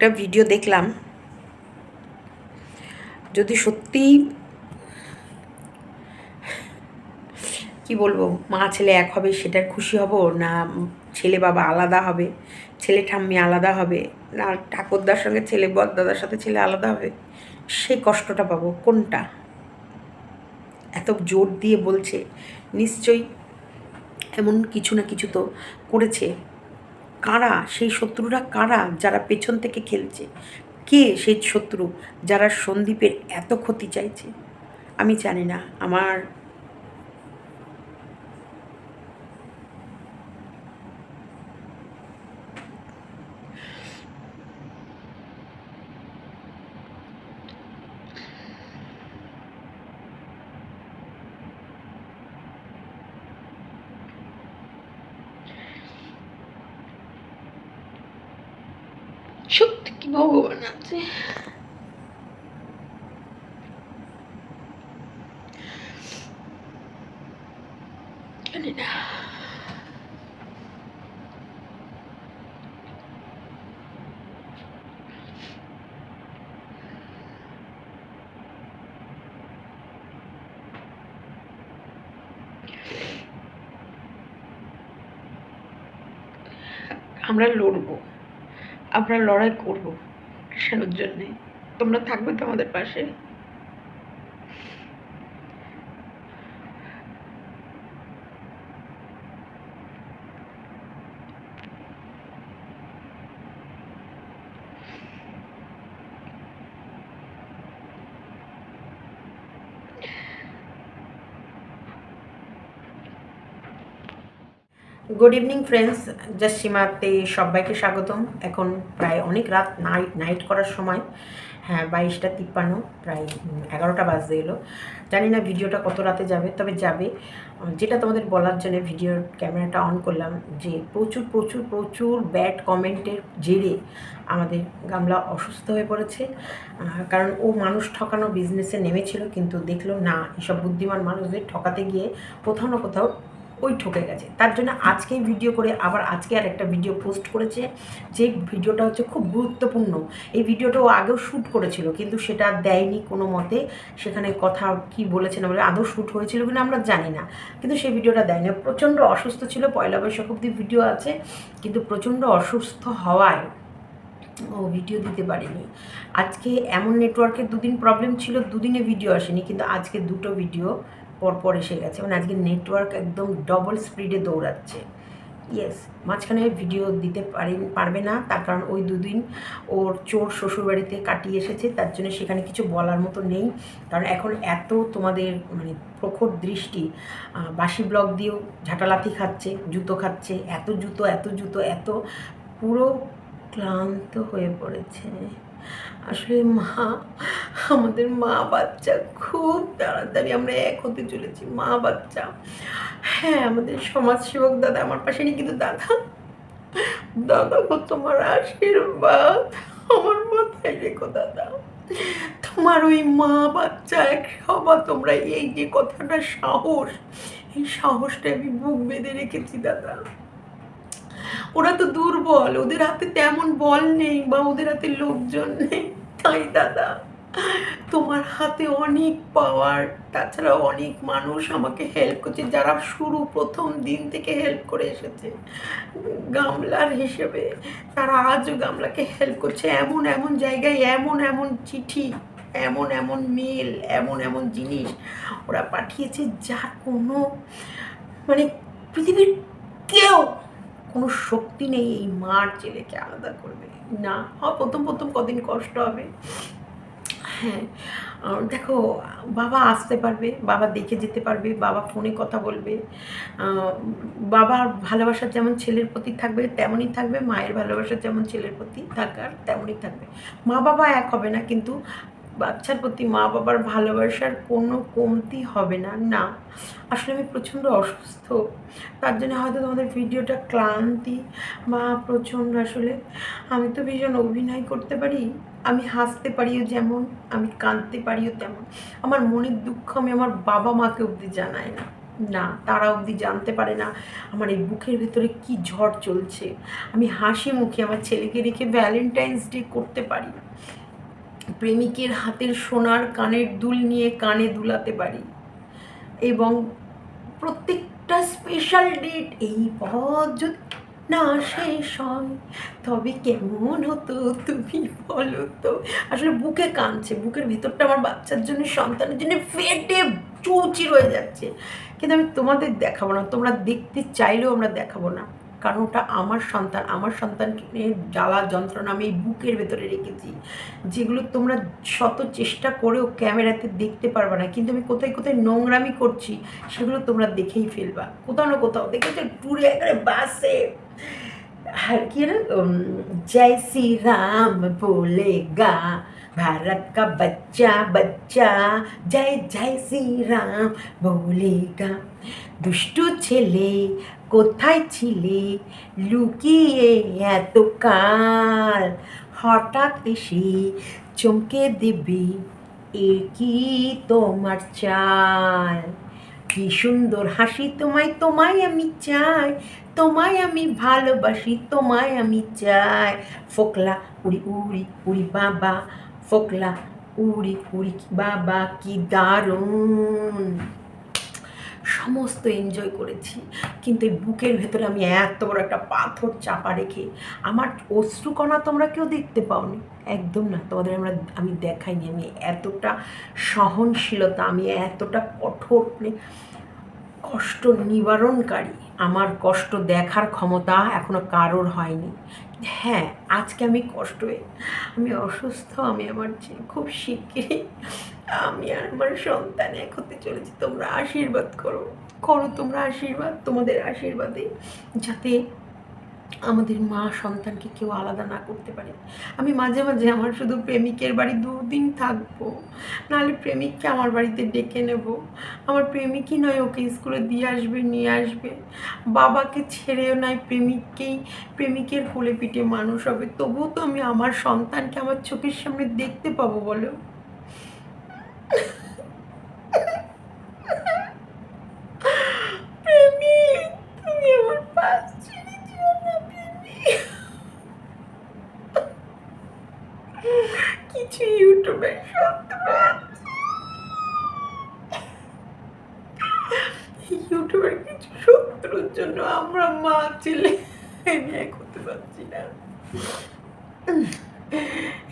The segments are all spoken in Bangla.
একটা ভিডিও দেখলাম। যদি সত্যি কি বলব, মা ছেলে এক হবে, সেটার খুশি হব না ছেলে বাবা আলাদা হবে? ছেলে ঠাম্মি আলাদা হবে? না ঠাকুরদার সঙ্গে ছেলে বদদাদার সাথে ছেলে আলাদা হবে? সেই কষ্টটা পাবো, কোনটা? এত জোর দিয়ে বলছে, নিশ্চয়ই এমন কিছু না কিছু তো করেছে। কারা, সেই শত্রুরা কারা যারা পেছন থেকে খেলছে? কে সেই শত্রু যারা সন্দীপের এত ক্ষতি চাইছে? আমি জানি না। আমার সত্যি কি ভগবান আছে? আমরা লড়বো। আমরা লড়াই করব কৃষ্ণের জন্যে? তোমরা থাকবে তো আমাদের পাশে? গুড ইভিনিং ফ্রেন্ডস জাসিমাতে সবাইকে স্বাগতম। এখন প্রায় অনেক রাত নাইট নাইট করার সময়। হ্যাঁ বাইশটা তিপ্পান্ন, প্রায় এগারোটা বাজতে এলো। জানি না ভিডিওটা কত রাতে যাবে, তবে যাবে। যেটা তোমাদের বলার জন্য ভিডিওর ক্যামেরাটা অন করলাম যে প্রচুর প্রচুর প্রচুর ব্যাড কমেন্টের জেরে আমাদের গামলা অসুস্থ হয়ে পড়েছে। কারণ ও মানুষ ঠকানো বিজনেসে নেমেছিল, কিন্তু দেখল না, এসব বুদ্ধিমান মানুষদের ঠকাতে গিয়ে কোথাও না কোথাও ওই ঠকে গেছে। তার জন্য আজকেই ভিডিও করে আবার আজকে আর একটা ভিডিও পোস্ট করেছে, যে ভিডিওটা হচ্ছে খুব গুরুত্বপূর্ণ। এই ভিডিওটা ও আগেও শ্যুট করেছিল, কিন্তু সেটা দেয়নি কোনো মতে। সেখানে কথা কি বলেছে না বলে আদৌ শ্যুট হয়েছিল কিনা আমরা জানি না। কিন্তু সেই ভিডিওটা দেয়নি। প্রচণ্ড অসুস্থ ছিল, পয়লা বৈশাখ অব্দি ভিডিও আছে, কিন্তু প্রচণ্ড অসুস্থ হওয়ায় ও ভিডিও দিতে পারিনি। আজকে এমন নেটওয়ার্কের দুদিন প্রবলেম ছিল, দুদিনে ভিডিও আসেনি, কিন্তু আজকে দুটো ভিডিও পরপর এসে গেছে। মানে আজকে নেটওয়ার্ক একদম ডবল স্পিডে দৌড়াচ্ছে। ইয়েস মাঝখানে ভিডিও দিতে পারি, পারবে না। তার কারণ ওই দুদিন ওর চোর শ্বশুরবাড়িতে কাটিয়ে এসেছে। তার জন্য সেখানে কিছু বলার মতো নেই। কারণ এখন এত তোমাদের মানে প্রখর দৃষ্টি বাসি ব্লক দিয়েও ঝাঁটালাথি খাচ্ছে, জুতো খাচ্ছে, এত জুতো এত জুতো, এত পুরো ক্লান্ত হয়ে পড়েছে। আসলে মা, আমাদের মা বাচ্চা খুব তাড়াতাড়ি আমরা এক হতে চলেছি, মা বাচ্চা। হ্যাঁ আমাদের সমাজসেবক দাদা আমার পাশে নেই, কিন্তু দাদা দাদা গো, তোমার আশীর্বাদ। আমার মাথায় রেখো, দাদা। তোমার ওই মা বাচ্চা এক সবার তোমরা এই যে কথাটা সাহস, এই সাহসটা আমি বুক বেঁধে রেখেছি, দাদা। ওরা তো দুর্বল, ওদের হাতে তেমন বল নেই বা ওদের হাতে লোকজন নেই। তাই, দাদা। তোমার হাতে অনেক পাওয়ার তাছাড়া অনেক মানুষ আমাকে হেল্প করছে, যারা শুরু প্রথম দিন থেকে হেল্প করে এসেছে। গামলার হিসেবে তারা আজও গামলাকে হেল্প করছে। এমন এমন জায়গায়, এমন এমন চিঠি, এমন এমন মেল এমন এমন জিনিস ওরা পাঠিয়েছে, যার কোনো মানে পৃথিবীর কেউ কোনো শক্তি নেই এই মার ছেলেকে আলাদা করবে। না প্রথম প্রথম কদিন কষ্ট হবে। হ্যাঁ দেখো, বাবা আসতে পারবে, বাবা দেখে যেতে পারবে, বাবা ফোনে কথা বলবে। বাবার ভালোবাসা যেমন ছেলের প্রতি থাকবে, তেমনই থাকবে, মায়ের ভালোবাসা যেমন ছেলের প্রতি থাকার, তেমনই থাকবে। মা বাবা এক হবে না, কিন্তু বাচ্চার প্রতি মা বাবার ভালোবাসার কোনো কমতি হবে না। না, আসলে আমি প্রচণ্ড অসুস্থ। তার জন্য হয়তো তোমাদের ভিডিওটা ক্লান্তি। বা প্রচণ্ড আসলে, আমি তো ভীষণ অভিনয় করতে পারি, আমি হাসতে পারিও যেমন, আমি কাঁদতে পারিও তেমন। আমার মনের দুঃখ আমি আমার বাবা মাকে অবধি জানাই না। না, তারা অবধি জানতে পারে না আমার এই বুকের ভেতরে কি ঝড় চলছে। আমি হাসি মুখে আমার ছেলেকে রেখে ভ্যালেন্টাইন্স ডে করতে পারি। প্রেমিকের হাতের সোনার কানের দুল নিয়ে কানে দুলাতে পারি। এবং প্রত্যেকটা স্পেশাল ডেট এই পথ যদি না শেষ হয়, তবে কেমন হতো তুমি বলো তো? আসলে বুকে কাঁদছে, বুকের ভেতরটা আমার বাচ্চার জন্য, সন্তানের জন্য ফেটে চৌচির হয়ে যাচ্ছে। কিন্তু আমি তোমাদের দেখাবো না, তোমরা দেখতে চাইলেও আমরা দেখাবো না। কারণ ওটা আমার সন্তান আমার সন্তানকে নিয়ে জ্বালা যন্ত্রণা আমি এই বুকের ভেতরে রেখেছি যেগুলো তোমরা শত চেষ্টা করেও ক্যামেরাতে দেখতে পারবে না কিন্তু আমি কোথায় কোথায় নোংরামি করছি সেগুলো তোমরা দেখেই ফেলবা কোথাও না কোথাও দেখেছো ট্যুরে একবারে বাসে আর কি না উম, জয় শ্রী রাম बोलेगा भारत का बच्चा बच्चा जय जय শ্রী রাম बोलेगा দুষ্টু ছেলে কোথায় ছিলে? লুকিয়ে এত কাল। হঠাৎ এসে চমকে দেবে, এ কি তোমার চাল? কি সুন্দর হাসি, তোমায় তোমায় আমি চাই। তোমায় আমি ভালোবাসি, তোমায় আমি চাই। ফোকলা, উড়ি উড়ি উড়ি, বাবা। ফোকলা, উড়ি উড়ি, বাবা, কি দারুণ। সমস্ত এনজয় করেছি। কিন্তু এই বুকের ভেতরে আমি এত বড় একটা পাথর চাপা রেখে, আমার অশ্রুকণা তোমরা কেউ দেখতে পাওনি? একদম না, তোমাদের আমরা, আমি দেখাইনি, আমি এতটা সহনশীলতা, আমি এতটা কঠোর মানে কষ্ট নিবারণকারী। আমার কষ্ট দেখার ক্ষমতা এখনও কারোর হয়নি। হ্যাঁ আজকে আমি কষ্ট আমি অসুস্থ, আমি আমার খুব শিগগিরই আমি আর আমার সন্তান এক হতে চলেছি, তোমরা আশীর্বাদ করো। করো তোমরা আশীর্বাদ, তোমাদের আশীর্বাদে যাতে আমাদের মা সন্তানকে কেউ আলাদা না করতে পারে। আমি মাঝে মাঝে আমার শুধু প্রেমিকের বাড়ি দুদিন থাকব, নাহলে প্রেমিককে আমার বাড়িতে ডেকে নেব। আমার প্রেমিকই নয়, ওকে স্কুলে দিয়ে আসবে, নিয়ে আসবে। বাবাকে ছেড়েও নয় প্রেমিককেই, প্রেমিকের কোলে পিঠে মানুষ হবে। তবুও তো আমি আমার সন্তানকে আমার চোখের সামনে দেখতে পাবো, বলো প্রেমিক তুমি আমার পাশ ছেড়ে যেও না প্রেমিক কিছু ইউটিউবে সত্য পাচ্ছি ইউটিউবের কিছু শত্রুর জন্য আমরা মা ছেলে এক হতে পারছি না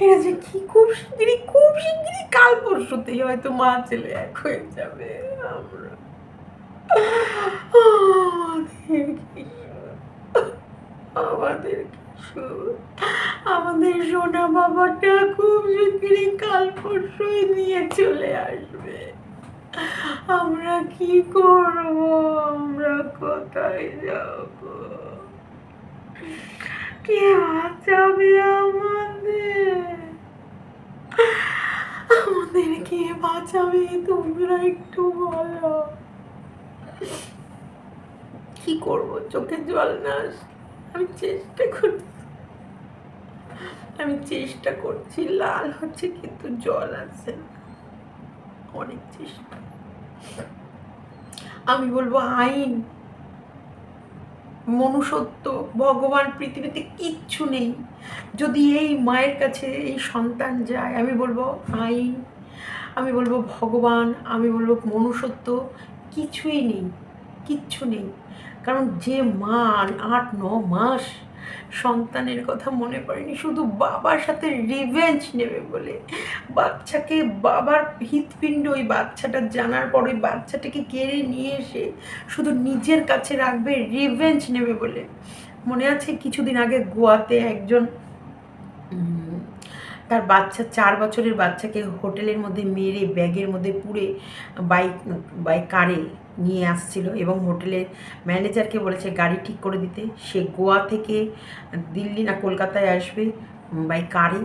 এরা যে কি খুব শিগগিরই খুব শিগগিরই কাল পরশুতেই হয়তো মা ছেলে এক হয়ে যাবে। আমরা আমাদের কিছু আমাদের আমাদের সোনা বাবাটা খুব শিগগিরই কাল পরশুই নিয়ে চলে আসবে। আমরা কি করব? আমরা কোথায় যাব? কে বাঁচাবে আমাদের? আমাদের কে বাঁচাবে তোমরা একটু বলো। কি করব? চোখে জল না আমি চেষ্টা করছি আমি চেষ্টা করছি, লাল হচ্ছে কিন্তু জল আছে। অনেক চেষ্টা। আমি বলব আইন। মনুষ্যত্ব, ভগবান, পৃথিবীতে কিচ্ছু নেই। যদি এই মায়ের কাছে এই সন্তান যায়, আমি বলব আইন, আমি বলব ভগবান, আমি বলব মনুষ্যত্ব কিছুই নেই, কিচ্ছু নেই। কারণ যে মা, আট, ন মাস সন্তানের কথা মনে পড়েনি। শুধু বাবার সাথে রিভেঞ্জ নেবে বলে। বাচ্চাকে বাবার হৃৎপিণ্ড, ওই বাচ্চাটা জানার পর ওই বাচ্চাটাকে কেড়ে নিয়ে এসে শুধু নিজের কাছে রাখবে রিভেঞ্জ নেবে বলে। মনে আছে কিছুদিন আগে গোয়াতে একজন তার বাচ্চা, চার বছরের বাচ্চাকে হোটেলের মধ্যে মেরে, ব্যাগের মধ্যে পুরে বাইক বাইক কারে নিয়ে আসছিল এবং হোটেলের ম্যানেজারকে বলেছে, গাড়ি ঠিক করে দিতে। সে গোয়া থেকে দিল্লি না কলকাতায় আসবে বাই কারে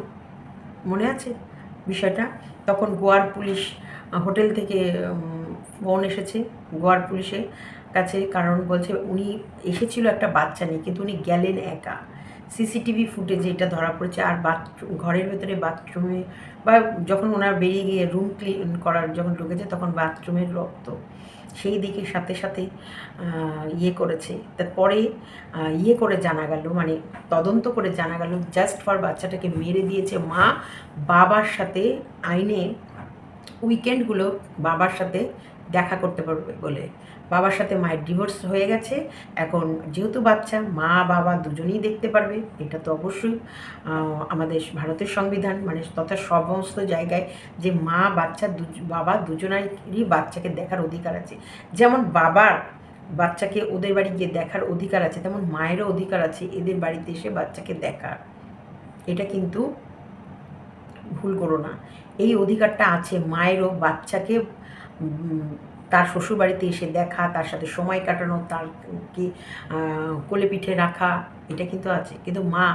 মনে আছে বিষয়টা? তখন গোয়ার পুলিশ, হোটেল থেকে ফোন এসেছে গোয়ার পুলিশের কাছে, কারণ বলছে উনি এসেছিল একটা বাচ্চা নিয়ে, কিন্তু উনি গেলেন একা। সিসিটিভি ফুটেজে এটা ধরা পড়েছে, আর বাথরুম, ঘরের ভেতরে বাথরুমে বা যখন ওনার বেরিয়ে গিয়ে রুম ক্লিন করার, যখন ঢুকেছে, তখন বাথরুমের রক্ত। সেই দিকে সাথে সাথে ইয়ে করেছে। তারপরে ইয়ে করে জানা গেল মানে তদন্ত করে জানা গেল জাস্ট ফর বাচ্চাটাকে মেরে দিয়েছে মা বাবার সাথে আইনে উইকেন্ডগুলো বাবার সাথে দেখা করতে পারবে বলে। বাবার সাথে মায়ের ডিভোর্স হয়ে গেছে। এখন যেহেতু বাচ্চা, মা, বাবা দুজনেই দেখতে পারবে, এটা তো অবশ্যই। আমাদের ভারতের সংবিধান মানে তথা সমস্ত জায়গায় যে মা, বাচ্চা, দু- বাবা দুজনেরই বাচ্চাকে দেখার অধিকার আছে। যেমন বাবার বাচ্চাকে ওদের বাড়ি গিয়ে দেখার অধিকার আছে, তেমন মায়েরও অধিকার আছে এদের বাড়িতে এসে বাচ্চাকে দেখার। এটা কিন্তু ভুল করো না। এই অধিকারটা আছে মায়েরও, বাচ্চাকে তার শ্বশুরবাড়িতে এসে দেখা, তার সাথে সময় কাটানো তারকে কি কোলে পিঠে রাখা, এটা কিন্তু আছে। কিন্তু মা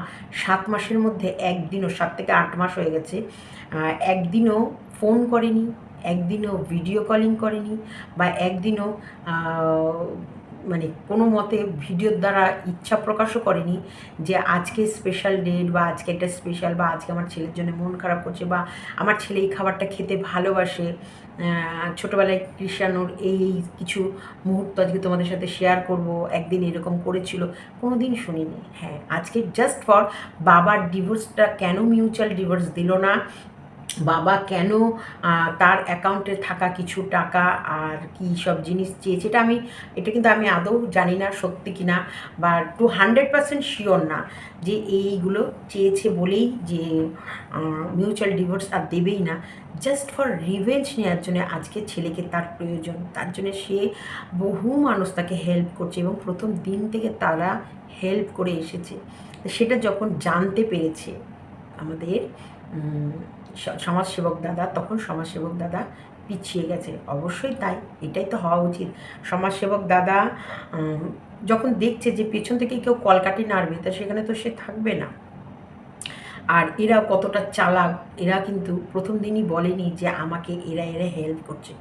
সাত মাসের মধ্যে একদিনও, সাত থেকে আট মাস হয়ে গেছে একদিনও ফোন করেনি, একদিনও ভিডিও কলিং করেনি বা একদিনও মানে কোনো মতে ভিডিওর দ্বারা ইচ্ছা প্রকাশও করেনি যে আজকে স্পেশাল ডেট বা আজকে একটা স্পেশাল বা আজকে আমার ছেলের জন্য মন খারাপ করছে বা আমার ছেলে এই খাবারটা খেতে ভালোবাসে। ছোটোবেলায় কৃষাণুর এই এই কিছু মুহূর্ত আজকে তোমাদের সাথে শেয়ার করব। একদিন এরকম করেছিল কোনো দিন শুনিনি। হ্যাঁ আজকে জাস্ট ফর বাবার ডিভোর্সটা কেন মিউচুয়াল ডিভোর্স দিল না? বাবা কেন তার অ্যাকাউন্টে থাকা কিছু টাকা আর কি সব জিনিস চেয়েছে এটা আমি, এটা কিন্তু আমি আদৌ জানি না সত্যি কি না বা টু হান্ড্রেড পার্সেন্ট শিওর না যে এইগুলো চেয়েছে বলেই যে মিউচুয়াল ডিভোর্স আর দেবেই না। জাস্ট ফর রিভেঞ্জ নেওয়ার জন্য আজকে ছেলেকে তার প্রয়োজন, তার জন্য সে বহু মানুষ তাকে হেল্প করছে এবং প্রথম দিন থেকে তারা হেল্প করে এসেছে। সেটা যখন জানতে পেরেছে আমাদের সমাজসেবক দাদা, তখন সমাজসেবক দাদা পিছিয়ে গেছে। অবশ্যই তাই, এটাই তো হওয়া উচিত। সমাজসেবক দাদা যখন দেখছে যে পেছন থেকে কেউ কলকাটি নাড়বে, তা সেখানে তো সে থাকবে না। আর এরা কতটা চালাক, এরা কিন্তু প্রথম দিনই বলেনি যে আমাকে এরা এরা হেল্প করছে।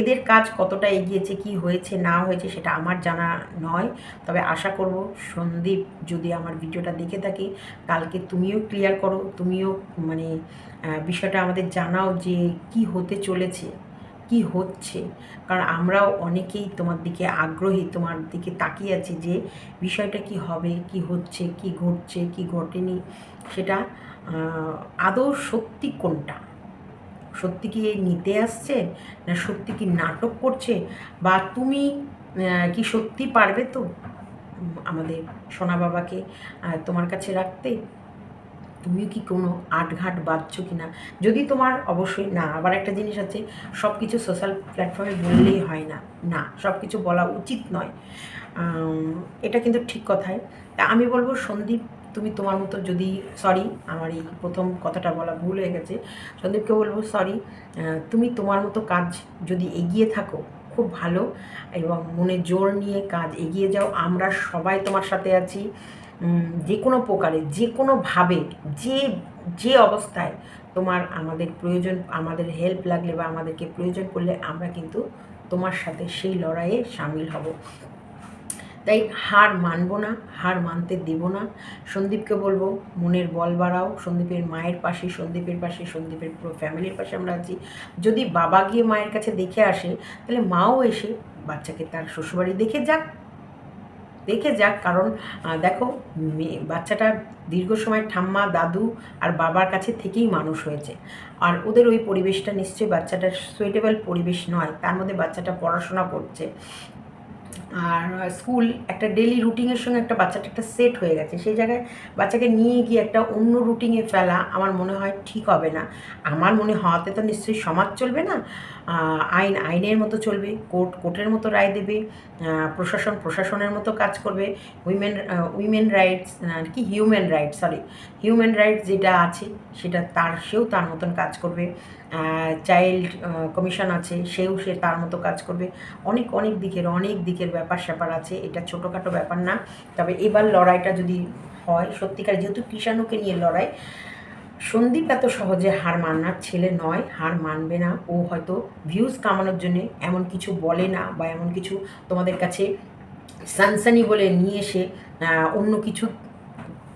এদের কাজ কতটা এগিয়েছে, কি হয়েছে, না হয়েছে সেটা আমার জানা নয়। তবে আশা করব সন্দীপ যদি আমার ভিডিওটা দেখে থাকে, কালকে তুমিও ক্লিয়ার করো, তুমিও মানে বিষয়টা আমাদের জানাও যে কি হতে চলেছে, কি হচ্ছে। কারণ আমরাও অনেকেই তোমার দিকে আগ্রহী, তোমার দিকে তাকিয়ে আছি যে বিষয়টা কি হবে, কি হচ্ছে, কি ঘটছে, কি ঘটেনি, সেটা আদৌ সত্যি কোনটা? সত্যি কি নিতে আসছে? না সত্যি কি নাটক করছে? বা তুমি কি সত্যি পারবে তো আমাদের সোনা বাবাকে তোমার কাছে রাখতে? তুমিও কি কোনো আটঘাট বাঁধছো কি না যদি তোমার অবশ্যই, না, আবার একটা জিনিস আছে সব কিছু সোশ্যাল প্ল্যাটফর্মে বললেই হয় না। না সব কিছু বলা উচিত নয়। এটা কিন্তু ঠিক কথাই। তা আমি বলব সন্দীপ তুমি তোমার মতো যদি সরি আমার এই প্রথম কথাটা বলা ভুল হয়ে গেছে। সন্দীপকে বলব সরি তুমি তোমার মতো কাজ যদি এগিয়ে থাকো, খুব ভালো, এবং মনে জোর নিয়ে কাজ এগিয়ে যাও। আমরা সবাই তোমার সাথে আছি। যে কোনো প্রকারে, যে কোনোভাবে যে যে অবস্থায় তোমার আমাদের প্রয়োজন, আমাদের হেল্প লাগলে বা আমাদেরকে প্রয়োজন করলে আমরা কিন্তু তোমার সাথে সেই লড়াইয়ে সামিল হব। তাই হার মানবো না, হার মানতে দেব না। সন্দীপকে বলব, মনের বল বাড়াও। সন্দীপের মায়ের পাশে, সন্দীপের পাশে, সন্দীপের পুরো ফ্যামিলির পাশে আমরা আছি। যদি বাবা গিয়ে মায়ের কাছে দেখে আসে, তাহলে মাও এসে বাচ্চাকে তার শ্বশুরবাড়ি দেখে যাক। দেখে যাক, কারণ দেখো বাচ্চাটা দীর্ঘ সময় ঠাম্মা, দাদু আর বাবার কাছে থেকেই মানুষ হয়েছে। আর ওদের ওই পরিবেশটা নিশ্চয়ই বাচ্চাটার সুইটেবল পরিবেশ নয়। তার মধ্যে বাচ্চাটা পড়াশোনা করছে। আর স্কুল একটা ডেলি রুটিনের সঙ্গে একটা বাচ্চাটা একটা সেট হয়ে গেছে। সেই জায়গায় বাচ্চাকে নিয়ে গিয়ে একটা অন্য রুটিনে ফেলা আমার মনে হয় ঠিক হবে না। আমার মনে হওয়াতে তো নিশ্চয়ই সমাজ চলবে না। আইন, আইনের মতো চলবে, কোর্ট, কোর্টের মতো রায় দেবে প্রশাসন, প্রশাসনের মতো কাজ করবে। উইমেন উইমেন রাইটস কি human rights sorry human rights যেটা আছে সেটা তার, সেও তার মতন কাজ করবে। চাইল্ড কমিশন আছে, সেও সে তার মতো কাজ করবে। অনেক অনেক দিকের অনেক দিকের ব্যাপার স্যাপার আছে, এটা ছোটোখাটো ব্যাপার না। তবে এবার লড়াইটা যদি হয়, সত্যিকার যেহেতু কৃষাণুকে নিয়ে লড়াই, সন্দীপ এত সহজে হার মানার ছেলে নয়, হার মানবে না। ও হয়তো ভিউজ কামানোর জন্য এমন কিছু বলে না বা এমন কিছু তোমাদের কাছে সানসানি বলে নিয়ে এসে অন্য কিছু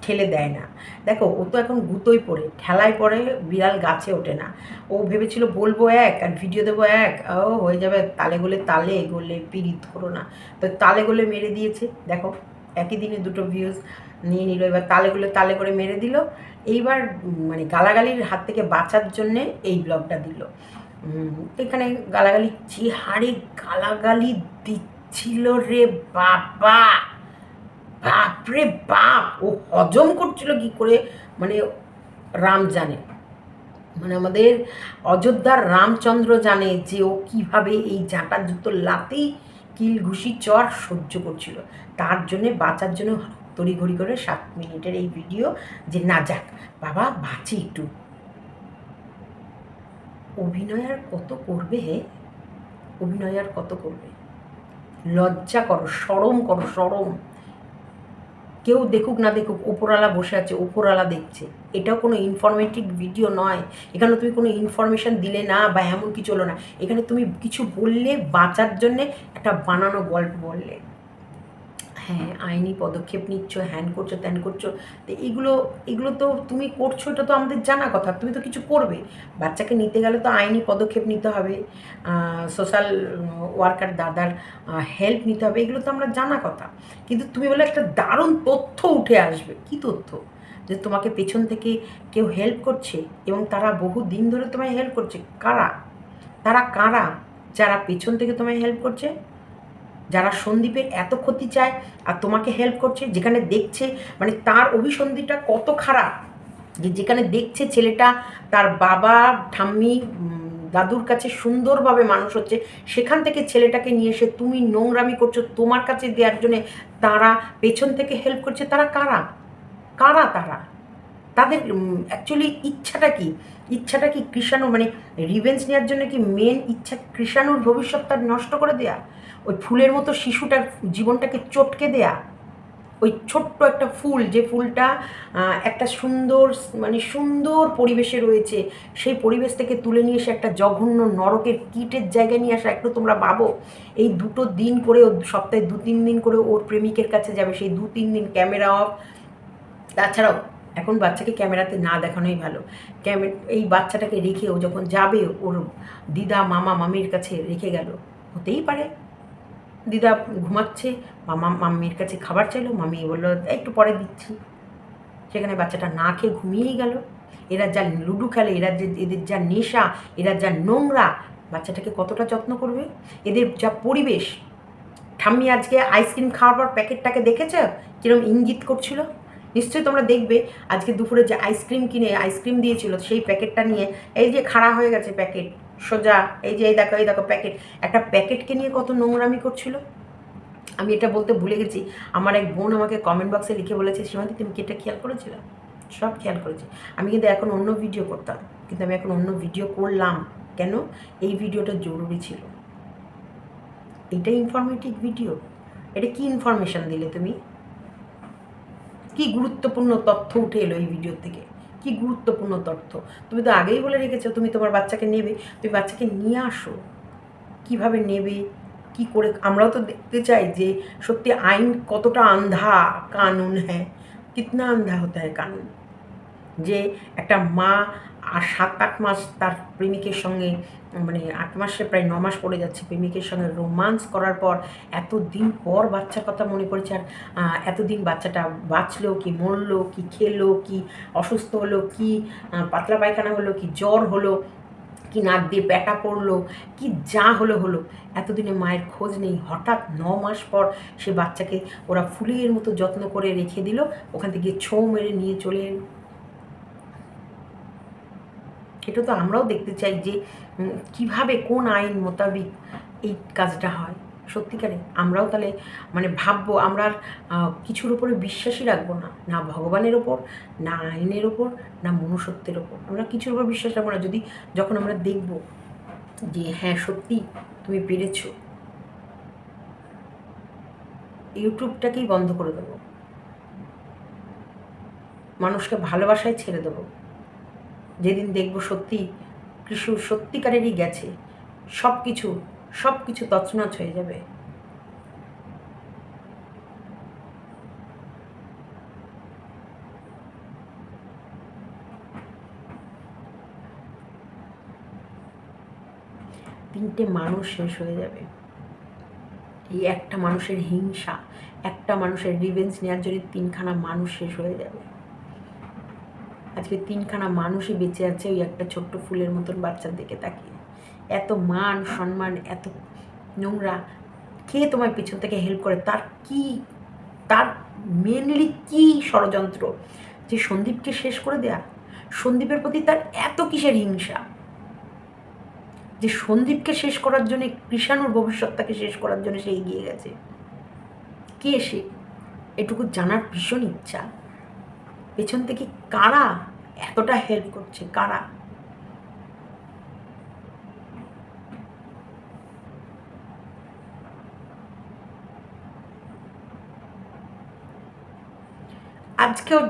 ঠেলে দেয় না। দেখো, ও তো এখন গুতোই পড়ে, ঠেলায় পড়ে, বিড়াল গাছে ওঠে না। ও ভেবেছিল, বলব এক আর ভিডিও দেবো এক। ও হয়ে যাবে তালে গোলে তালে গোলে পিড়িত করো না। তো তালে গোলে মেরে দিয়েছে। দেখো, একই দিনে দুটো ভিউজ নিয়ে নিল। এবার তালে গোলে তালে করে মেরে দিল। এইবার মানে গালাগালির হাত থেকে বাঁচার জন্যে এই ব্লগটা দিল। এখানে গালাগালি, যে হারে গালাগালি দিচ্ছিল রে বাবা! বাপরে বাপ, ও হজম করছিল কি করে? মানে রাম জানে। মানে আমাদের অযোধ্যার রামচন্দ্র জানে যে ও কীভাবে এই জাঁটা জুতো লাতেই কিল ঘুষি চর সহ্য করছিল। তার জন্যে বাঁচার জন্য তড়িঘড়ি করে সাত মিনিটের এই ভিডিও যে না যাক, বাবা বাঁচি একটু। অভিনয় আর কত করবে অভিনয় আর কত করবে? লজ্জা করো, সরম করো, সরম। কেউ দেখুক না দেখুক ওপরওয়ালা বসে আছে ওপরওয়ালা দেখছে। এটাও কোনো ইনফরমেটিভ ভিডিও নয়। এখানে তুমি কোনো ইনফরমেশান দিলে না বা এমন কিছু হলো না। এখানে তুমি কিছু বললে বাঁচার জন্যে একটা বানানো গল্প বললে। হ্যাঁ আইনি পদক্ষেপ নিচ্ছ হ্যান করছ, ত্যান করছ, তো এগুলো এগুলো তো তুমি করছ, এটা তো আমাদের জানা কথা, তুমি তো কিছু করবে। বাচ্চাকে নিতে গেলে তো আইনি পদক্ষেপ নিতে হবে সোশ্যাল ওয়ার্কার দাদার হেল্প নিতে হবে, এগুলো তো আমরা জানা কথা। কিন্তু তুমি বলে একটা দারুণ তথ্য উঠে আসবে, কি তথ্য? যে তোমাকে পেছন থেকে কেউ হেল্প করছে এবং তারা বহু দিন ধরে তোমায় হেল্প করছে, কারা? তারা কারা? যারা পেছন থেকে তোমায় হেল্প করছে? যারা সন্দীপের এত ক্ষতি চায় আর তোমাকে হেল্প করছে, যেখানে দেখছে মানে তার অভিসন্ধিটা কত খারাপ। যে যেখানে দেখছে ছেলেটা তার বাবা, ঠাম্মি দাদুর কাছে সুন্দরভাবে মানুষ হচ্ছে, সেখান থেকে ছেলেটাকে নিয়ে এসে তুমি নোংরামি করছ, তোমার কাছে দেওয়ার জন্যে তারা পেছন থেকে হেল্প করছে, তারা কারা? কারা তারা? তাদের অ্যাকচুয়ালি ইচ্ছাটা কি? ইচ্ছাটা কি কৃষাণু মানে রিভেঞ্জ নেওয়ার জন্য কি মেন ইচ্ছা কৃষাণুর ভবিষ্যৎটা নষ্ট করে দেয়া? ওই ফুলের মতো শিশুটার জীবনটাকে চটকে দেয়া, ওই ছোট্ট একটা ফুল, যে ফুলটা একটা সুন্দর মানে সুন্দর পরিবেশে রয়েছে, সেই পরিবেশ থেকে তুলে নিয়ে এসে একটা জঘন্য নরকের কীটের জায়গায় নিয়ে আসা, একটু তোমরা ভাবো। এই দুটো দিন করে ও সপ্তাহে দু তিন দিন করে ওর প্রেমিকের কাছে যাবে, সেই দু তিন দিন ক্যামেরা অফ তাছাড়াও, এখন বাচ্চাকে ক্যামেরাতে না দেখানোই ভালো। ক্যামে, এই বাচ্চাটাকে রেখে ও যখন যাবে, ওর দিদা, মামা, মামির কাছে রেখে গেল। হতেই পারে। দিদা ঘুমাচ্ছে, মামা, মাম্মির কাছে খাবার চাইলো মামি বলল, একটু পরে দিচ্ছি। সেখানে বাচ্চাটা না খেয়ে ঘুমিয়েই গেল। এরা যা লুডু খেলে, এরা যে, এদের যা নেশা, এরা যা নোংরা, বাচ্চাটাকে কতটা যত্ন করবে? এদের যা পরিবেশ। ঠাম্মি আজকে আইসক্রিম খাওয়ার পর প্যাকেটটাকে দেখেছ? কিরম ইঙ্গিত করছিল? নিশ্চয়ই তোমরা দেখবে, আজকে দুপুরে যে আইসক্রিম কিনে, আইসক্রিম দিয়েছিল, সেই প্যাকেটটা নিয়ে, এই যে খাড়া হয়ে গেছে প্যাকেট। সোজা, এই যে, এই দেখো এই দেখো প্যাকেট একটা প্যাকেটকে নিয়ে কত নোংরামি করছিল? আমি এটা বলতে ভুলে গেছি। আমার এক বোন আমাকে কমেন্ট বক্সে লিখে বলেছে, সীমান্তি, তুমি কি এটা খেয়াল করেছিলে? সব খেয়াল করেছি। আমি কিন্তু এখন অন্য ভিডিও করতাম, কিন্তু আমি এখন অন্য ভিডিও করলাম। কেন? এই ভিডিওটা জরুরি ছিল। এটা ইনফরমেটিভ ভিডিও এটা কি ইনফরমেশন দিলে তুমি? কি গুরুত্বপূর্ণ তথ্য উঠে এলো এই ভিডিও থেকে? কি গুরুত্বপূর্ণ তথ্য? তুমি তো আগেই বলে রেখেছো, তুমি তোমার বাচ্চাকে নেবে, তুমি বাচ্চাকে নিয়ে আসো। কীভাবে নেবে? কি করে? আমরাও তো দেখতে চাই যে সত্যি আইন কতটা আন্ধা কানুন হ্যাঁ। কিতনা আন্ধা হতে হয় কানুন? যে একটা মা আর সাত আট মাস তার প্রেমিকের সঙ্গে মানে আট মাসে প্রায় ন মাস পড়ে যাচ্ছে প্রেমিকের সঙ্গে রোমান্স করার পর এতদিন পর বাচ্চার কথা মনে পড়েছে আর এতদিন বাচ্চাটা বাঁচলো, কি মরলো, কি খেলো, কি অসুস্থ হলো, কি পাতলা পায়খানা হলো, কি জ্বর হলো, কি নাক দিয়ে ব্যাটা পড়ল, কি যা হলো হলো, এতদিনে মায়ের খোঁজ নেই। হঠাৎ ন মাস পর সে বাচ্চাকে ওরা ফুলের মতো যত্ন করে রেখে দিল, ওখান থেকে ছৌ মেরে নিয়ে চলে এলো। এটা তো আমরাও দেখতে চাই যে কীভাবে কোন আইন মোতাবিক এই কাজটা হয়। সত্যিকারে আমরাও তাহলে মানে ভাববো আমরা কিছুর উপরে বিশ্বাসই রাখব না। না ভগবানের ওপর না আইনের ওপর না মনুষ্যত্বের ওপর আমরা কিছুর উপর বিশ্বাস রাখব না। যদি যখন আমরা দেখব যে হ্যাঁ সত্যি তুমি পেরেছ, ইউটিউবটাকেই বন্ধ করে দেবো। মানুষকে ভালোবাসায় ছেড়ে দেবো। যেদিন দেখব সত্যি কৃষ্ণ সত্যিকারেরই গেছে সব কিছু সব কিছু তছনছ হয়ে যাবে। তিনটে মানুষ শেষ হয়ে যাবে। এই একটা মানুষের হিংসা, একটা মানুষের রিভেন্স নেওয়ার জন্য তিনখানা মানুষ শেষ হয়ে যাবে। আজকে তিনখানা মানুষই বেঁচে আছে ওই একটা ছোট্ট ফুলের মতন বাচ্চার দিকে তাকিয়ে। এত মান, সম্মান, এত নোংরা। কে তোমার পিছন থেকে হেল্প করে? তার কি, তার মেনলি কি ষড়যন্ত্র? যে সন্দীপকে শেষ করে দেয়া, সন্দীপের প্রতি তার এত কিসের হিংসা? যে সন্দীপকে শেষ করার জন্য, কৃষাণুর ভবিষ্যৎটাকে শেষ করার জন্য সে এগিয়ে গেছে। কে সে? এটুকু জানার ভীষণ ইচ্ছা। পেছন থেকে কারা এতটা হেল্প করছে? কারা? আজকেও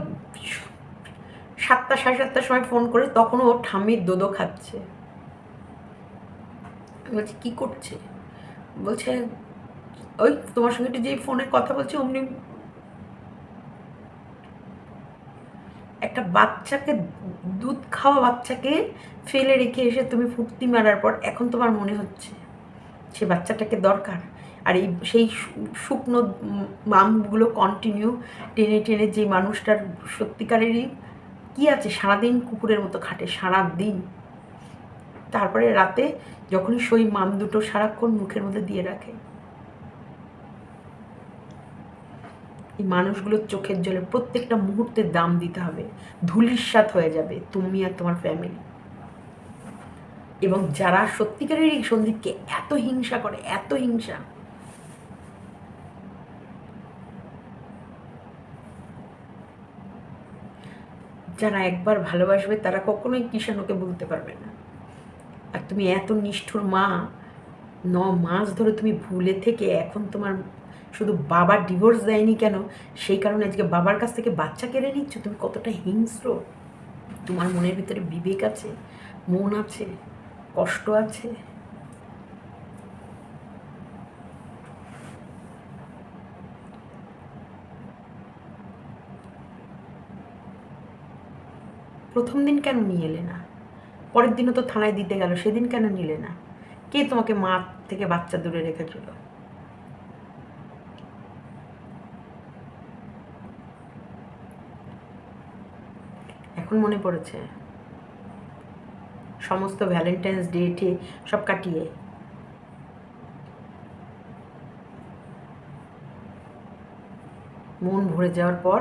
সাতটা, সাড়ে সাতটার সময় ফোন করে তখন ও ঠাম্মির দোদো খাচ্ছে। বলছি, কি করছে? বলছে, ওই তোমার সঙ্গে যে ফোনে কথা বলছে, অমনি একটা বাচ্চাকে দুধ খাওয়া বাচ্চাকে ফেলে রেখে এসে তুমি ফুর্তি মারার পর এখন তোমার মনে হচ্ছে সে বাচ্চাটাকে দরকার। আর এই সেই শুকনো মামগুলো কন্টিনিউ টেনে টেনে যে মানুষটার সত্যিকারেরই কী আছে? সারাদিন কুকুরের মতো খাটে, সারাদিন। তারপরে রাতে যখনই সই মাম দুটো সারাক্ষণ মুখের মধ্যে দিয়ে রাখে। এই মানুষগুলোর চোখের জলে প্রত্যেকটা মুহূর্তের দাম দিতে হবে। ধুলিস্বাত হয়ে যাবে তুমি আর তোমার ফ্যামিলি এবং যারা সত্যিকারের এই সন্দীপকে এত হিংসা করে, এত হিংসা, যারা একবার ভালোবাসবে তারা কখনোই কিষাণুকে বলতে পারবে না। আর তুমি এত নিষ্ঠুর মা, ন মাস ধরে তুমি ভুলে থেকে এখন তোমার শুধু বাবার ডিভোর্স দেয়নি কেন? সেই কারণে আজকে বাবার কাছ থেকে বাচ্চা কেড়ে নিচ্ছ? তুমি কতটা হিংস্র। তোমার মনের ভিতরে বিবেক আছে, মন আছে, কষ্ট আছে। প্রথম দিন কেন নিয়ে এলে না? পরের দিনও তো থানায় দিতে গেল, সেদিন কেন নিলে না? কে তোমাকে মা থেকে বাচ্চা দূরে রেখেছিল? এখন মনে পড়েছে। সমস্ত ভ্যালেন্টাইন্স ডে ডেটে সব কাটিয়ে। মন ভরে যাওয়ার পর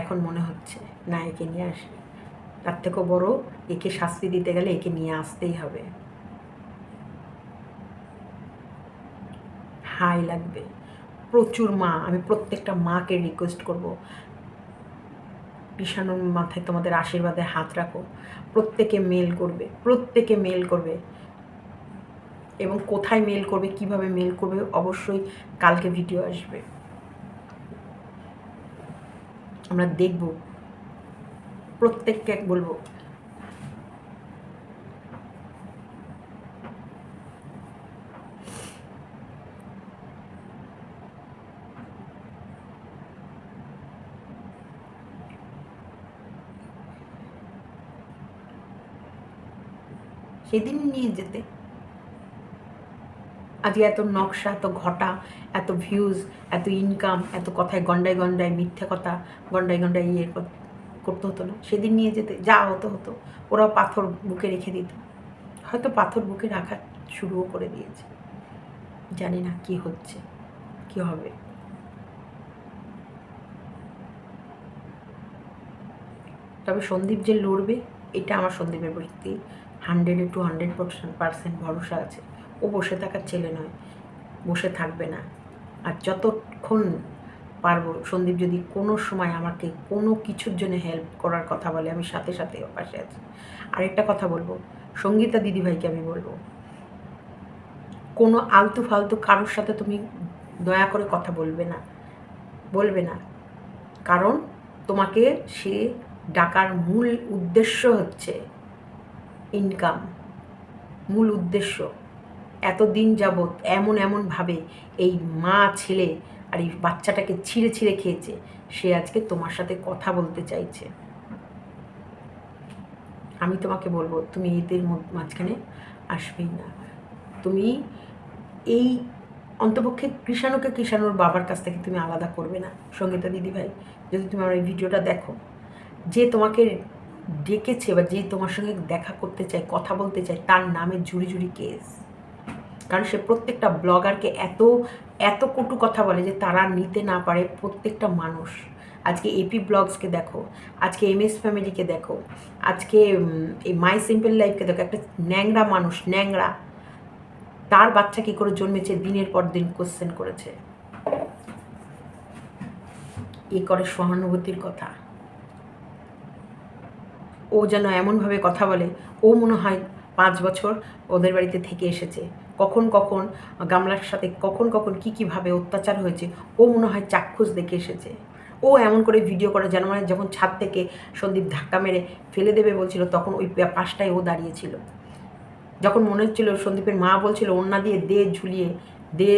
এখন মনে হচ্ছে, না, একে নিয়ে আসি। তার থেকেও বড়, একে শাস্তি দিতে গেলে একে নিয়ে আসতেই হবে। হাই লাগবে। প্রচুর মা, আমি প্রত্যেকটা মাকে রিকোয়েস্ট করব। বিষাণুর মাথায় তোমাদের আশীর্বাদে হাত রাখো। প্রত্যেকে মেল করবে, প্রত্যেকে মেল করবে। এবং কোথায় মেল করবে, কীভাবে মেল করবে, অবশ্যই কালকে ভিডিও আসবে। আমরা দেখব। প্রত্যেককে বলব সেদিন নিয়ে যেতে। আজকে এত নকশা, এত ঘটা, এত ভিউজ এত ইনকাম এত কথায় গন্ডায় গন্ডায় মিথ্যে কথা গন্ডায় গন্ডায় ইয়ে করতে হতো না। সেদিন নিয়ে যেতে, যা হতো হতো। ওরা পাথর বুকে রেখে দিত। হয়তো পাথর বুকে রাখা শুরুও করে দিয়েছে। জানি না কি হচ্ছে, কি হবে। তবে সন্দীপ যে লড়বে, এটা আমার সন্দীপের প্রতি হান্ড্রেডে টু হান্ড্রেড পার্সেন্ট ভরসা আছে। ও বসে থাকার ছেলে নয়, বসে থাকবে না। আর যতক্ষণ পারব, সন্দীপ যদি কোনো সময় আমাকে কোনো কিছুর জন্য হেল্প করার কথা বলে, আমি সাথে সাথে পাশে আছি। আরেকটা কথা বলব, সঙ্গীতা দিদিভাইকে আমি বলব, কোনো আলতু ফালতু কারোর সাথে তুমি দয়া করে কথা বলবে না বলবে না। কারণ তোমাকে সে ডাকার মূল উদ্দেশ্য হচ্ছে ইনকাম মূল উদ্দেশ্য। এতদিন যাবৎ এমন এমনভাবে এই মা ছেলে আর এই বাচ্চাটাকে ছিঁড়ে ছিঁড়ে খেয়েছে, সে আজকে তোমার সাথে কথা বলতে চাইছে। আমি তোমাকে বলব, তুমি এদের মাঝখানে আসবেই না। তুমি এই অন্তপক্ষে কৃষাণুকে কৃষাণুর বাবার কাছ থেকে তুমি আলাদা করবে না। সঙ্গীতা দিদিভাই, যদি তুমি আমার এই ভিডিওটা দেখো, যে তোমাকে ডেকেছে বা যে তোমার সঙ্গে দেখা করতে চায়, কথা বলতে চায়, তার নামে জুড়ি জুড়ি কেস। কারণ সে প্রত্যেকটা ব্লগারকে এত এত কটু কথা বলে যে তারা নিতে না পারে প্রত্যেকটা মানুষ। আজকে এপি ব্লগসকে দেখো, আজকে এম এস ফ্যামিলিকে দেখো, আজকে এই মাই সিম্পল লাইফকে দেখো, একটা ন্যাংরা মানুষ ন্যাংরা তার বাচ্চা কী করে জন্মেছে, দিনের পর দিন কোশ্চেন করেছে। এ করে সহানুভূতির কথা। ও যেন এমনভাবে কথা বলে, ও মনে হয় পাঁচ বছর ওদের বাড়িতে থেকে এসেছে। কখন কখন গামলার সাথে কখন কখন কী কীভাবে অত্যাচার হয়েছে, ও মনে হয় চাক্ষুষ দেখে এসেছে। ও এমন করে ভিডিও করে যেন মানে যখন ছাদ থেকে সন্দীপ ধাক্কা মেরে ফেলে দেবে বলছিল, তখন ওই পাশটায় ও দাঁড়িয়েছিল যখন মনে হচ্ছিল সন্দীপের মা বলছিল ওন্না দিয়ে দে ঝুলিয়ে, দে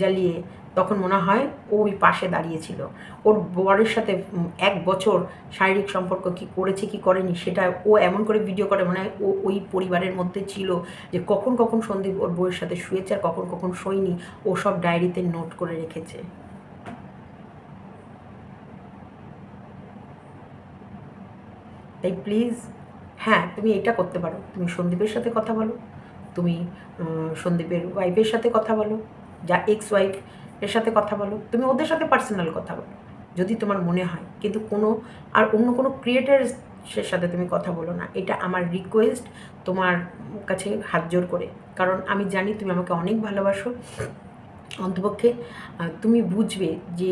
জ্বালিয়ে তখন মনে হয় ওই পাশে দাঁড়িয়েছিল। ওর বরের সাথে এক বছর শারীরিক সম্পর্ক কি করেছে, কি করেনি, সেটা ও এমন করে ভিডিও করে, মনে হয় ও ওই পরিবারের মধ্যে ছিল যে কখন কখন সন্দীপ ওর বউয়ের সাথে শুয়েছে আর কখন কখন শোয়নি, ও সব ডায়েরিতে নোট করে রেখেছে। তাই প্লিজ হ্যাঁ তুমি এটা করতে পারো। তুমি সন্দীপের সাথে কথা বলো, তুমি সন্দীপের ওয়াইফের সাথে কথা বলো, যা এক্স ওয়াইফ এর সাথে কথা বলো, তুমি ওদের সাথে পার্সোনাল কথা বলো, যদি তোমার মনে হয়। কিন্তু কোনো, আর অন্য কোনো ক্রিয়েটার্সের সাথে তুমি কথা বলো না। এটা আমার রিকোয়েস্ট তোমার কাছে হাত জোর করে। কারণ আমি জানি তুমি আমাকে অনেক ভালোবাসো। অন্তপক্ষে তুমি বুঝবে যে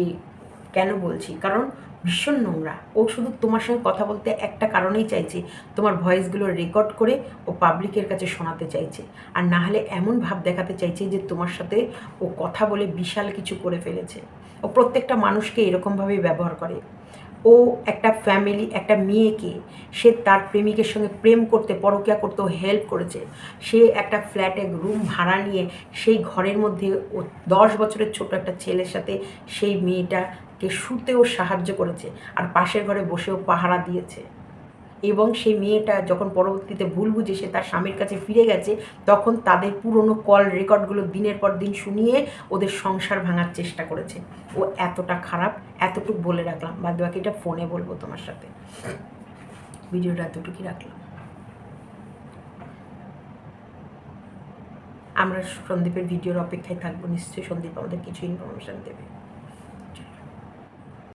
কেন বলছি। কারণ ভীষণ নোংরা। ও শুধু তোমার সঙ্গে কথা বলতে একটা কারণেই চাইছে, তোমার ভয়েসগুলো রেকর্ড করে ও পাবলিকের কাছে শোনাতে চাইছে। আর না হলে এমন ভাব দেখাতে চাইছে যে তোমার সাথে ও কথা বলে বিশাল কিছু করে ফেলেছে। ও প্রত্যেকটা মানুষকে এরকমভাবেই ব্যবহার করে। ও একটা ফ্যামিলি একটা মেয়েকে সে তার প্রেমিকের সঙ্গে প্রেম করতে, পরকিয়া করতে ও হেল্প করেছে। সে একটা ফ্ল্যাটে রুম ভাড়া নিয়ে সেই ঘরের মধ্যে ও দশ বছরের ছোট একটা ছেলের সাথে সেই মেয়েটাকে শুতেও সাহায্য করেছে আর পাশের ঘরে বসেও পাহারা দিয়েছে। এবং সেই মেয়েটা যখন পরবর্তীতে ভুল বুঝে সে তার স্বামীর কাছে ফিরে গেছে, তখন তাদের পুরনো কল রেকর্ডগুলো দিনের পর দিন শুনিয়ে ওদের সংসার ভাঙার চেষ্টা করেছে। ও এতটা খারাপ, এতটুকু বলে রাখলাম। বাদ বাকিটা ফোনে বলব তোমার সাথে। ভিডিওটা এতটুকুই রাখলাম। আমরা সন্দীপের ভিডিওর অপেক্ষায় থাকব। নিশ্চয়ই সন্দীপ আমাদের কিছু ইনফরমেশান দেবে।